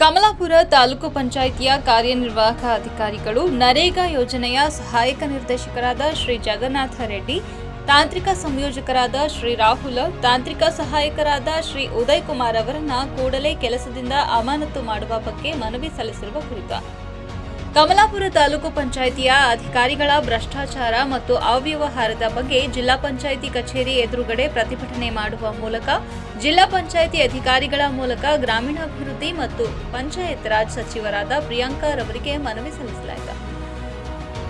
ಕಮಲಾಪುರ ತಾಲೂಕು ಪಂಚಾಯಿತಿಯ ಕಾರ್ಯನಿರ್ವಾಹಕ ಅಧಿಕಾರಿಗಳು ನರೇಗಾ ಯೋಜನೆಯ ಸಹಾಯಕ ನಿರ್ದೇಶಕರಾದ ಶ್ರೀ ಜಗನ್ನಾಥ ರೆಡ್ಡಿ, ತಾಂತ್ರಿಕ ಸಂಯೋಜಕರಾದ ಶ್ರೀ ರಾಹುಲ್, ತಾಂತ್ರಿಕ ಸಹಾಯಕರಾದ ಶ್ರೀ ಉದಯ್ ಕುಮಾರ್ ಅವರನ್ನ ಕೂಡಲೇ ಕೆಲಸದಿಂದ ಅಮಾನತು ಮಾಡುವ ಬಗ್ಗೆ ಮನವಿ ಸಲ್ಲಿಸಿರುವ ಕುರಿತು ಕಮಲಾಪುರ ತಾಲೂಕು ಪಂಚಾಯಿತಿಯ ಅಧಿಕಾರಿಗಳ ಭ್ರಷ್ಟಾಚಾರ ಮತ್ತು ಅವ್ಯವಹಾರದ ಬಗ್ಗೆ ಜಿಲ್ಲಾ ಪಂಚಾಯಿತಿ ಕಚೇರಿ ಎದುರುಗಡೆ ಪ್ರತಿಭಟನೆ ಮಾಡುವ ಮೂಲಕ ಜಿಲ್ಲಾ ಪಂಚಾಯಿತಿ ಅಧಿಕಾರಿಗಳ ಮೂಲಕ ಗ್ರಾಮೀಣಾಭಿವೃದ್ಧಿ ಮತ್ತು ಪಂಚಾಯತ್ ರಾಜ್ ಸಚಿವರಾದ ಪ್ರಿಯಾಂಕಾ ರವರಿಗೆ ಮನವಿ ಸಲ್ಲಿಸಲಾಯಿತು.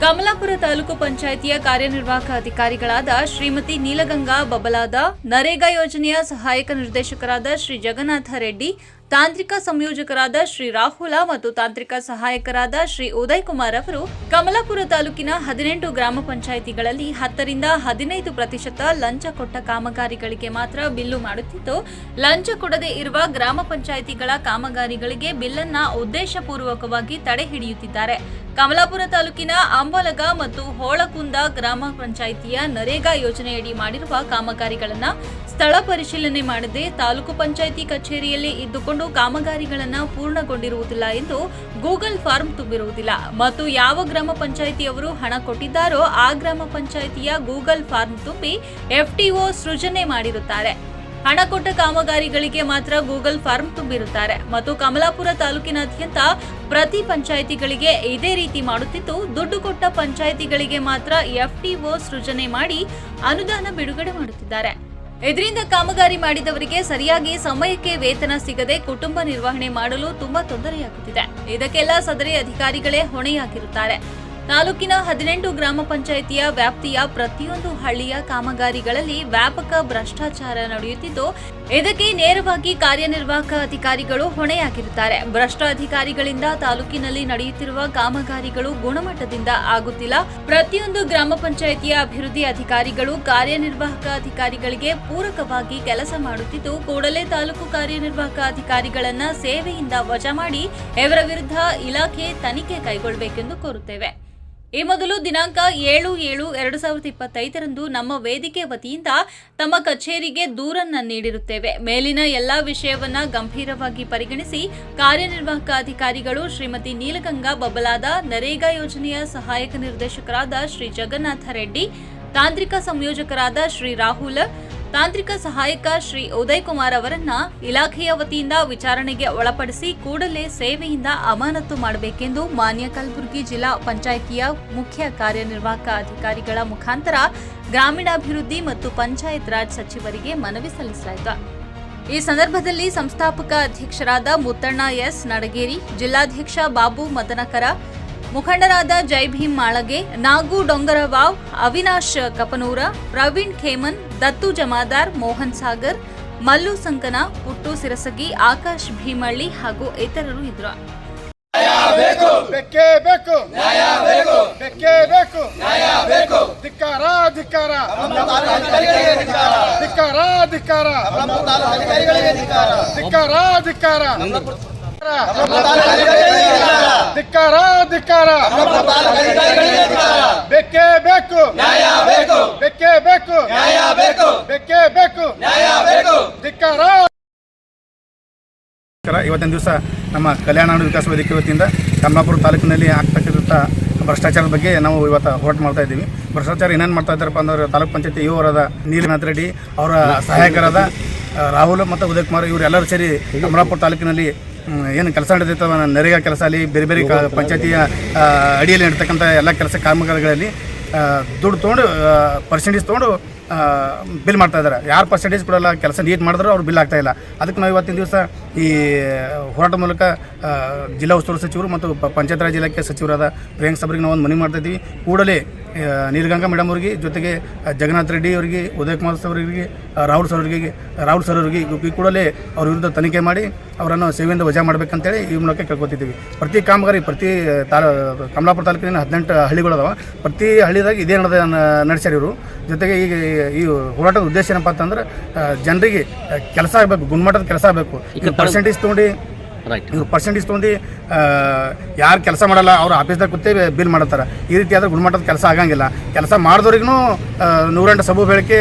ಕಮಲಾಪುರ ತಾಲೂಕು ಪಂಚಾಯಿತಿಯ ಕಾರ್ಯನಿರ್ವಾಹಕ ಅಧಿಕಾರಿಗಳಾದ ಶ್ರೀಮತಿ ನೀಲಗಂಗಾ ಬಬಲಾದ ನರೇಗಾ ಯೋಜನೆಯ ಸಹಾಯಕ ನಿರ್ದೇಶಕರಾದ ಶ್ರೀ ಜಗನ್ನಾಥ ರೆಡ್ಡಿ ತಾಂತ್ರಿಕ ಸಂಯೋಜಕರಾದ ಶ್ರೀ ರಾಹುಲ ಮತ್ತು ತಾಂತ್ರಿಕ ಸಹಾಯಕರಾದ ಶ್ರೀ ಉದಯ್ ಕುಮಾರ್ ಅವರು ಕಮಲಾಪುರ ತಾಲೂಕಿನ ಹದಿನೆಂಟು ಗ್ರಾಮ ಪಂಚಾಯಿತಿಗಳಲ್ಲಿ ಹತ್ತರಿಂದ ಹದಿನೈದು ಪ್ರತಿಶತ ಲಂಚ ಕೊಟ್ಟ ಕಾಮಗಾರಿಗಳಿಗೆ ಮಾತ್ರ ಬಿಲ್ಲು ಮಾಡುತ್ತಿದ್ದು, ಲಂಚ ಕೊಡದೇ ಇರುವ ಗ್ರಾಮ ಪಂಚಾಯಿತಿಗಳ ಕಾಮಗಾರಿಗಳಿಗೆ ಬಿಲ್ಲನ್ನ ಉದ್ದೇಶಪೂರ್ವಕವಾಗಿ ತಡೆ ಹಿಡಿಯುತ್ತಿದ್ದಾರೆ. ಕಮಲಾಪುರ ತಾಲೂಕಿನ ಅಂಬಲಗ ಮತ್ತು ಹೋಳಕುಂದ ಗ್ರಾಮ ಪಂಚಾಯಿತಿಯ ನರೇಗಾ ಯೋಜನೆಯಡಿ ಮಾಡಿರುವ ಕಾಮಗಾರಿಗಳನ್ನು ಸ್ಥಳ ಪರಿಶೀಲನೆ ಮಾಡದೆ ತಾಲೂಕು ಪಂಚಾಯಿತಿ ಕಚೇರಿಯಲ್ಲಿ ಇದ್ದುಕೊಂಡು ಕಾಮಗಾರಿಗಳನ್ನ ಪೂರ್ಣಗೊಂಡಿರುವುದಿಲ್ಲ ಎಂದು ಗೂಗಲ್ ಫಾರ್ಮ್ ತುಂಬಿರುವುದಿಲ್ಲ. ಮತ್ತು ಯಾವ ಗ್ರಾಮ ಪಂಚಾಯಿತಿಯವರು ಹಣ ಕೊಟ್ಟಿದ್ದಾರೋ ಆ ಗ್ರಾಮ ಪಂಚಾಯಿತಿಯ ಗೂಗಲ್ ಫಾರ್ಮ್ ತುಂಬಿ ಎಫ್ಟಿಒ ಸೃಜನೆ ಮಾಡಿರುತ್ತಾರೆ. ಹಣ ಕೊಟ್ಟ ಕಾಮಗಾರಿಗಳಿಗೆ ಮಾತ್ರ ಗೂಗಲ್ ಫಾರ್ಮ್ ತುಂಬಿರುತ್ತಾರೆ. ಮತ್ತು ಕಮಲಾಪುರ ತಾಲೂಕಿನಾದ್ಯಂತ ಪ್ರತಿ ಪಂಚಾಯಿತಿಗಳಿಗೆ ಇದೇ ರೀತಿ ಮಾಡುತ್ತಿದ್ದು, ದುಡ್ಡು ಕೊಟ್ಟ ಪಂಚಾಯಿತಿಗಳಿಗೆ ಮಾತ್ರ ಎಫ್ಟಿಒ ಸೃಜನೆ ಮಾಡಿ ಅನುದಾನ ಬಿಡುಗಡೆ ಮಾಡುತ್ತಿದ್ದಾರೆ. ಇದರಿಂದ ಕಾಮಗಾರಿ ಮಾಡಿದವರಿಗೆ ಸರಿಯಾಗಿ ಸಮಯಕ್ಕೆ ವೇತನ ಸಿಗದೆ ಕುಟುಂಬ ನಿರ್ವಹಣೆ ಮಾಡಲು ತುಂಬಾ ತೊಂದರೆಯಾಗುತ್ತಿದೆ. ಇದಕ್ಕೆಲ್ಲ ಸದರಿ ಅಧಿಕಾರಿಗಳೇ ಹೊಣೆಯಾಗಿರುತ್ತಾರೆ. ತಾಲೂಕಿನ ಹದಿನೆಂಟು ಗ್ರಾಮ ಪಂಚಾಯಿತಿಯ ವ್ಯಾಪ್ತಿಯ ಪ್ರತಿಯೊಂದು ಹಳ್ಳಿಯ ಕಾಮಗಾರಿಗಳಲ್ಲಿ ವ್ಯಾಪಕ ಭ್ರಷ್ಟಾಚಾರ ನಡೆಯುತ್ತಿದ್ದು, ಇದಕ್ಕೆ ನೇರವಾಗಿ ಕಾರ್ಯನಿರ್ವಾಹಕ ಅಧಿಕಾರಿಗಳು ಹೊಣೆಯಾಗಿರುತ್ತಾರೆ. ಭ್ರಷ್ಟ ಅಧಿಕಾರಿಗಳಿಂದ ತಾಲೂಕಿನಲ್ಲಿ ನಡೆಯುತ್ತಿರುವ ಕಾಮಗಾರಿಗಳು ಗುಣಮಟ್ಟದಿಂದ ಆಗುತ್ತಿಲ್ಲ. ಪ್ರತಿಯೊಂದು ಗ್ರಾಮ ಪಂಚಾಯಿತಿಯ ಅಭಿವೃದ್ಧಿ ಅಧಿಕಾರಿಗಳು ಕಾರ್ಯನಿರ್ವಾಹಕ ಅಧಿಕಾರಿಗಳಿಗೆ ಪೂರಕವಾಗಿ ಕೆಲಸ ಮಾಡುತ್ತಿದ್ದು, ಕೂಡಲೇ ತಾಲೂಕು ಕಾರ್ಯನಿರ್ವಾಹಕ ಅಧಿಕಾರಿಗಳನ್ನ ಸೇವೆಯಿಂದ ವಜಾ ಮಾಡಿ, ಇವರ ವಿರುದ್ಧ ಇಲಾಖೆ ತನಿಖೆ ಕೈಗೊಳ್ಳಬೇಕೆಂದು ಕೋರುತ್ತೇವೆ. ಈ ಮೊದಲು ದಿನಾಂಕ ಏಳು ಏಳು ಎರಡು ಸಾವಿರದ ಇಪ್ಪತ್ತೈದರಂದು ನಮ್ಮ ವೇದಿಕೆ ವತಿಯಿಂದ ತಮ್ಮ ಕಚೇರಿಗೆ ದೂರನ್ನ ನೀಡಿರುತ್ತೇವೆ. ಮೇಲಿನ ಎಲ್ಲಾ ವಿಷಯವನ್ನ ಗಂಭೀರವಾಗಿ ಪರಿಗಣಿಸಿ ಕಾರ್ಯನಿರ್ವಾಹಕ ಅಧಿಕಾರಿಗಳು ಶ್ರೀಮತಿ ನೀಲಗಂಗಾ ಬಬಲಾದ ನರೇಗಾ ಯೋಜನೆಯ ಸಹಾಯಕ ನಿರ್ದೇಶಕರಾದ ಶ್ರೀ ಜಗನ್ನಾಥ ರೆಡ್ಡಿ, ತಾಂತ್ರಿಕ ಸಂಯೋಜಕರಾದ ಶ್ರೀ ರಾಹುಲ್ ತಾಂತ್ರಿಕ ಸಹಾಯಕ ಶ್ರೀ ಉದಯ್ ಕುಮಾರ್ ಅವರನ್ನ ಇಲಾಖೆಯ ವತಿಯಿಂದ ವಿಚಾರಣೆಗೆ ಒಳಪಡಿಸಿ ಕೂಡಲೇ ಸೇವೆಯಿಂದ ಅಮಾನತು ಮಾಡಬೇಕೆಂದು ಮಾನ್ಯ ಕಲಬುರಗಿ ಜಿಲ್ಲಾ ಪಂಚಾಯಿತಿಯ ಮುಖ್ಯ ಕಾರ್ಯನಿರ್ವಾಹಕ ಅಧಿಕಾರಿಗಳ ಮುಖಾಂತರ ಗ್ರಾಮೀಣಾಭಿವೃದ್ಧಿ ಮತ್ತು ಪಂಚಾಯತ್ ರಾಜ್ ಸಚಿವರಿಗೆ ಮನವಿ ಸಲ್ಲಿಸಲಾಯಿತು. ಈ ಸಂದರ್ಭದಲ್ಲಿ ಸಂಸ್ಥಾಪಕ ಅಧ್ಯಕ್ಷರಾದ ಮುತ್ತಣ್ಣ ಎಸ್ ನಡಗೇರಿ, ಜಿಲ್ಲಾಧ್ಯಕ್ಷ ಬಾಬು ಮದನಕರ ಮುಖಂಡರಾದ ಜೈ ಭೀಮ್ ಮಾಳಗೆ, ನಾಗು ಡೊಂಗರವಾವ್ ಅವಿನಾಶ್ ಕಪನೂರ, ಪ್ರವೀಣ್ ಖೇಮನ್, ದತ್ತು ಜಮಾದಾರ್, ಮೋಹನ್ ಸಾಗರ್, ಮಲ್ಲು ಸಂಕನ, ಪುಟ್ಟು ಸಿರಸಗಿ, ಆಕಾಶ್ ಭೀಮಳ್ಳಿ ಹಾಗೂ ಇತರರು ಇದ್ರು. ಬೇಕೇ ಬೇಕು. ನ್ಯಾಯ ಬೇಕು. ಬೇಕೇ ಬೇಕು ನ್ಯಾಯ ಬೇಕು ಧಿಕ್ಕಾರ ಧಿಕ್ಕಾರ ಧಿಕ್ಕಾರ ಧಿಕ್ಕಾರ ಧಿಕ್ಕಾರ ಧಿಕ್ಕಾರ ಧಿಕ್ಕಾರ. ಬೇಕೇ ಬೇಕು. ನ್ಯಾಯ ಬೇಕು ಬೇಕೇ. ಬೇಕು ನ್ಯಾಯ ಬೇಕು. ಬೇಕೇ ಬೇಕು ನ್ಯಾಯ ಬೇಕು ಧಿಕ್ಕಾರ ಇವತ್ತಿನ ದಿವಸ ನಮ್ಮ ಕಲ್ಯಾಣ ವಿಕಾಸ ವೇದಿಕೆ ವತಿಯಿಂದ ಕಮಲಾಪುರ ತಾಲೂಕಿನಲ್ಲಿ ಆಗ್ತಕ್ಕಂಥ ಭ್ರಷ್ಟಾಚಾರದ ಬಗ್ಗೆ ನಾವು ಇವತ್ತು ಹೋರಾಟ ಮಾಡ್ತಾ ಇದ್ದೀವಿ. ಭ್ರಷ್ಟಾಚಾರ ಏನೇನು ಮಾಡ್ತಾ ಇದ್ದಾರಪ್ಪ ಅಂದ್ರೆ ತಾಲೂಕು ಪಂಚಾಯತಿ ಇವರಾದ ನೀಲನಾಥ್ ರೆಡ್ಡಿ ಅವರ ಸಹಾಯಕರಾದ ರಾಹುಲ್ ಮತ್ತು ಉದಯ್ ಕುಮಾರ್ ಇವರೆಲ್ಲರೂ ಸೇರಿ ಕಮಲಾಪುರ ತಾಲೂಕಿನಲ್ಲಿ ಏನು ಕೆಲಸ ನಡೆದಿರ್ತವ ನರೇಗಾ ಕೆಲಸ ಅಲ್ಲಿ ಬೇರೆ ಬೇರೆ ಪಂಚಾಯತಿಯ ಅಡಿಯಲ್ಲಿ ನಡ್ತಕ್ಕಂಥ ಎಲ್ಲ ಕೆಲಸ ಕಾಮಗಾರಿಗಳಲ್ಲಿ ದುಡ್ಡು ತೊಗೊಂಡು ಪರ್ಸೆಂಟೇಜ್ ತೊಗೊಂಡು ಬಿಲ್ ಮಾಡ್ತಾ ಇದ್ದಾರೆ. ಯಾರು ಪರ್ಸೆಂಟೇಜ್ ಕೊಡಲ್ಲ, ಕೆಲಸ ನೀಟ್ ಮಾಡಿದ್ರು ಅವ್ರು ಬಿಲ್ ಆಗ್ತಾಯಿಲ್ಲ ಅದಕ್ಕೆ ನಾವು ಇವತ್ತಿನ ದಿವಸ ಈ, ಹೋರಾಟ ಮೂಲಕ ಜಿಲ್ಲಾ ಉಸ್ತುವಾರಿ ಸಚಿವರು ಮತ್ತು ಪಂಚಾಯತ್ ರಾಜ್ ಇಲಾಖೆ ಸಚಿವರಾದ ಪ್ರಿಯಾಂಕ್ ಸಬ್ರಿಗೆ ನಾವು ಒಂದು ಮನವಿ ಮಾಡ್ತಾ ಇದ್ದೀವಿ. ಕೂಡಲೇ ನೀಲಗಂಗಾ ಮೇಡಮ್ ಅವ್ರಿಗೆ ಜೊತೆಗೆ ಜಗನಾಥ್ ಜಗನ್ನಾಥ್ ರೆಡ್ಡಿ ಅವರಿಗೆ ಉದಯ್ ಕುಮಾರ್ ಸರ್ ಅವರಿಗೆ ರಾಹುಲ್ ಸರ್ ಅವರಿಗೆ ರಾಹುಲ್ ಸರ್ ಅವರಿಗೆ ಈ ಕೂಡಲೇ ಅವ್ರ ವಿರುದ್ಧ ತನಿಖೆ ಮಾಡಿ ಅವರನ್ನು ಸೇವೆಯಿಂದ ವಜಾ ಮಾಡಬೇಕಂತೇಳಿ ಈ ಮೂಲಕ ಕೇಳ್ಕೊತಿದ್ದೀವಿ. ಪ್ರತಿ ಕಾಮಗಾರಿ ಪ್ರತಿ ತಾಲ ಕಮಲಾಪುರ ತಾಲೂಕಿನ ಹದಿನೆಂಟು ಹಳ್ಳಿಗಳದಾವ ಪ್ರತಿ ಹಳ್ಳಿದಾಗ ಇದೇ ನಡೆದ ನಡೆಸ್ಯಾರ ಇವರು. ಜೊತೆಗೆ ಈಗ ಈ ಹೋರಾಟದ ಉದ್ದೇಶ ಏನಪ್ಪ ಅಂತಂದ್ರೆ ಜನರಿಗೆ ಕೆಲಸ ಆಗಬೇಕು ಗುಣಮಟ್ಟದ ಕೆಲಸ ಆಗಬೇಕು. ಈಗ ಪರ್ಸೆಂಟೇಜ್ ತೊಗೊಂಡು ರೈಟ್ ಪರ್ಸೆಂಟೇಜ್ ತೊಗೊಂಡು ಯಾರು ಕೆಲಸ ಮಾಡಲ್ಲ, ಅವ್ರು ಆಫೀಸ್ದಾಗ ಕೂತೇ ಬಿಲ್ ಮಾಡತ್ತಾರ. ಈ ರೀತಿ ಆದ್ರೆ ಗುಣಮಟ್ಟದ ಕೆಲಸ ಆಗಂಗಿಲ್ಲ. ಕೆಲಸ ಮಾಡಿದವ್ರಿಗೂ ನೂರೆಂಟು ಸಬು ಬೆಳಕೆ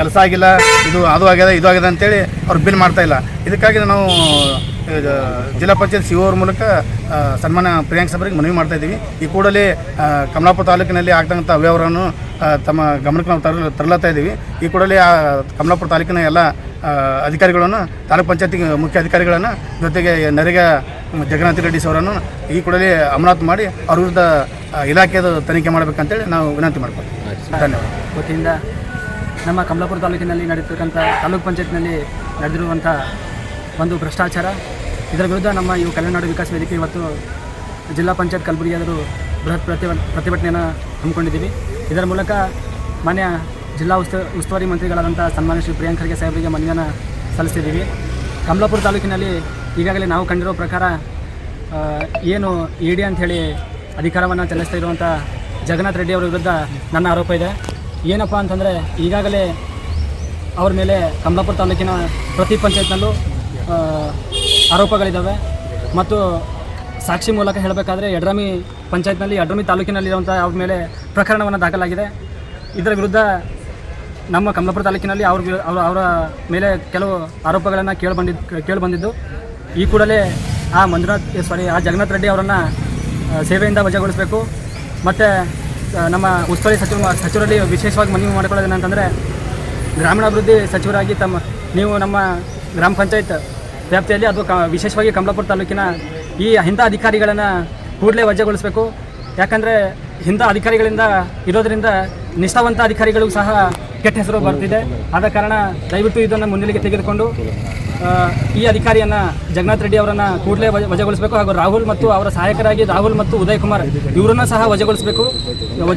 ಕೆಲಸ ಆಗಿಲ್ಲ, ಇದು, ಅದು ಆಗ್ಯದ ಇದು ಆಗ್ಯದ ಅಂತೇಳಿ ಅವ್ರು ಬಿಲ್ ಮಾಡ್ತಾ ಇಲ್ಲ. ಇದಕ್ಕಾಗಿ ನಾವು ಜಿಲ್ಲಾ ಪಂಚಾಯತ್ ಸಿ ಅವ್ರ ಮೂಲಕ ಸನ್ಮಾನ ಪ್ರಿಯಾಂಕ್ ಸಭರಿಗೆ ಮನವಿ ಮಾಡ್ತಾ ಇದ್ದೀವಿ. ಈ ಕೂಡಲೇ ಕಮಲಾಪುರ ತಾಲೂಕಿನಲ್ಲಿ ಆಗ್ತಕ್ಕಂಥ ಅವ್ಯವಹಾರವನ್ನು ತಮ್ಮ ಗಮನಕ್ಕೆ ನಾವು ತರಲು ತರಲತ್ತಾ ಇದ್ದೀವಿ. ಈ ಕೂಡಲೇ, ಆ, ಕಮಲಾಪುರ ತಾಲೂಕಿನ ಎಲ್ಲ ಅಧಿಕಾರಿಗಳನ್ನು, ತಾಲೂಕು ಪಂಚಾಯತಿ ಮುಖ್ಯ ಅಧಿಕಾರಿಗಳನ್ನು, ಜೊತೆಗೆ ನರೇಗಾ ಜಗನ್ನಾಥ ರೆಡ್ಡಿ ಅವರನ್ನು ಈ ಕೂಡಲೇ ಅಮಲಾತ್ ಮಾಡಿ, ಅವ್ರ ವಿರುದ್ಧ ಇಲಾಖೆಯ ತನಿಖೆ ಮಾಡಬೇಕಂತೇಳಿ ನಾವು ವಿನಂತಿ ಮಾಡ್ಕೊಳ್ತೀವಿ. ಧನ್ಯವಾದ. ನಮ್ಮ ಕಮಲಾಪುರ ತಾಲೂಕಿನಲ್ಲಿ ನಡೆದಿರ್ತಕ್ಕಂಥ ತಾಲೂಕು ಪಂಚಾಯತ್ನಲ್ಲಿ ನಡೆದಿರುವಂಥ ಒಂದು ಭ್ರಷ್ಟಾಚಾರ. ಇದರ ವಿರುದ್ಧ ನಮ್ಮ ಇವು ಕಲ್ಯಾಣನಾಡು ವಿಕಾಸ ವೇದಿಕೆ ಇವತ್ತು ಜಿಲ್ಲಾ ಪಂಚಾಯತ್ ಕಲಬುರಗಿ ಆದರೂ ಬೃಹತ್ ಪ್ರತಿಭ, ಪ್ರತಿಭಟನೆಯನ್ನು ಹಮ್ಮಿಕೊಂಡಿದ್ದೀವಿ. ಇದರ ಮೂಲಕ ಮಾನ್ಯ ಜಿಲ್ಲಾ ಉಸ್ತು, ಉಸ್ತುವಾರಿ ಮಂತ್ರಿಗಳಾದಂಥ ಸನ್ಮಾನ್ಯ ಶ್ರೀ ಪ್ರಿಯಾಂಕ್ ಖರ್ಗೆ ಸಾಹೇಬರಿಗೆ ಮನವಿಯನ್ನು ಸಲ್ಲಿಸಿದ್ದೀವಿ ಕಮಲಾಪುರ ತಾಲೂಕಿನಲ್ಲಿ ಈಗಾಗಲೇ ನಾವು ಕಂಡಿರೋ ಪ್ರಕಾರ ಏನು ಇ ಡಿ ಅಂಥೇಳಿ ಅಧಿಕಾರವನ್ನು ಚಲಿಸ್ತಾ ಇರುವಂಥ ಜಗನ್ನಾಥ್ ರೆಡ್ಡಿ ಅವರ ವಿರುದ್ಧ ನನ್ನ ಆರೋಪ ಇದೆ. ಏನಪ್ಪ ಅಂತಂದರೆ ಈಗಾಗಲೇ ಅವ್ರ ಮೇಲೆ ಕಮಲಾಪುರ ತಾಲೂಕಿನ ಪ್ರತಿ ಪಂಚಾಯತ್ನಲ್ಲೂ ಆರೋಪಗಳಿದ್ದಾವೆ ಮತ್ತು ಸಾಕ್ಷಿ ಮೂಲಕ ಹೇಳಬೇಕಾದ್ರೆ ಯಡ್ರಾಮಿ ಪಂಚಾಯತ್ನಲ್ಲಿ, ಯಡ್ರಾಮಿ ತಾಲೂಕಿನಲ್ಲಿರುವಂಥ ಅವ್ರ ಮೇಲೆ ಪ್ರಕರಣವನ್ನು ದಾಖಲಾಗಿದೆ. ಇದರ ವಿರುದ್ಧ ನಮ್ಮ ಕಮಲಾಪುರ ತಾಲೂಕಿನಲ್ಲಿ ಅವ್ರ ವಿರು- ಅವರ ಅವರ ಮೇಲೆ ಕೆಲವು ಆರೋಪಗಳನ್ನು ಕೇಳಿಬಂದಿದ್ದು ಕೇಳಿಬಂದಿದ್ದು ಈ ಕೂಡಲೇ ಆ ಮಂಜುನಾಥ್ ಸಾರಿ ಆ ಜಗನ್ನಾಥ್ ರೆಡ್ಡಿ ಅವರನ್ನು ಸೇವೆಯಿಂದ ವಜಾಗೊಳಿಸಬೇಕು. ಮತ್ತು ನಮ್ಮ ಉಸ್ತುವಾರಿ ಸಚಿವ ಸಚಿವರಲ್ಲಿ ವಿಶೇಷವಾಗಿ ಮನವಿ ಮಾಡಿಕೊಳ್ಳೋದೇನಂತಂದರೆ, ಗ್ರಾಮೀಣಾಭಿವೃದ್ಧಿ ಸಚಿವರಾಗಿ ತಮ್ಮ ನೀವು ನಮ್ಮ ಗ್ರಾಮ ಪಂಚಾಯತ್ ವ್ಯಾಪ್ತಿಯಲ್ಲಿ ಅದು ಕ ವಿಶೇಷವಾಗಿ ಕಮಲಾಪುರ ತಾಲೂಕಿನ ಈ ಇಂಥ ಅಧಿಕಾರಿಗಳನ್ನು ಕೂಡಲೇ ವಜಾಗೊಳಿಸಬೇಕು. ಯಾಕಂದರೆ ಇಂಥ ಅಧಿಕಾರಿಗಳಿಂದ ಇರೋದರಿಂದ ನಿಷ್ಠಾವಂತ ಅಧಿಕಾರಿಗಳಿಗೂ ಸಹ ಕೆಟ್ಟ ಹೆಸರು ಬರ್ತಿದೆ. ಆದ ಕಾರಣ ದಯವಿಟ್ಟು ಇದನ್ನು ಮುನ್ನೆಲೆಗೆ ತೆಗೆದುಕೊಂಡು ಈ ಅಧಿಕಾರಿಯನ್ನು ಜಗನ್ನಾಥ್ ರೆಡ್ಡಿ ಅವರನ್ನು ಕೂಡಲೇ ವಜ ವಜಾಗೊಳಿಸಬೇಕು. ಹಾಗೂ ರಾಹುಲ್ ಮತ್ತು ಅವರ ಸಹಾಯಕರಾಗಿ ರಾಹುಲ್ ಮತ್ತು ಉದಯ್ ಕುಮಾರ್ ಇವರನ್ನು ಸಹ ವಜಾಗೊಳಿಸಬೇಕು. ವಜಾ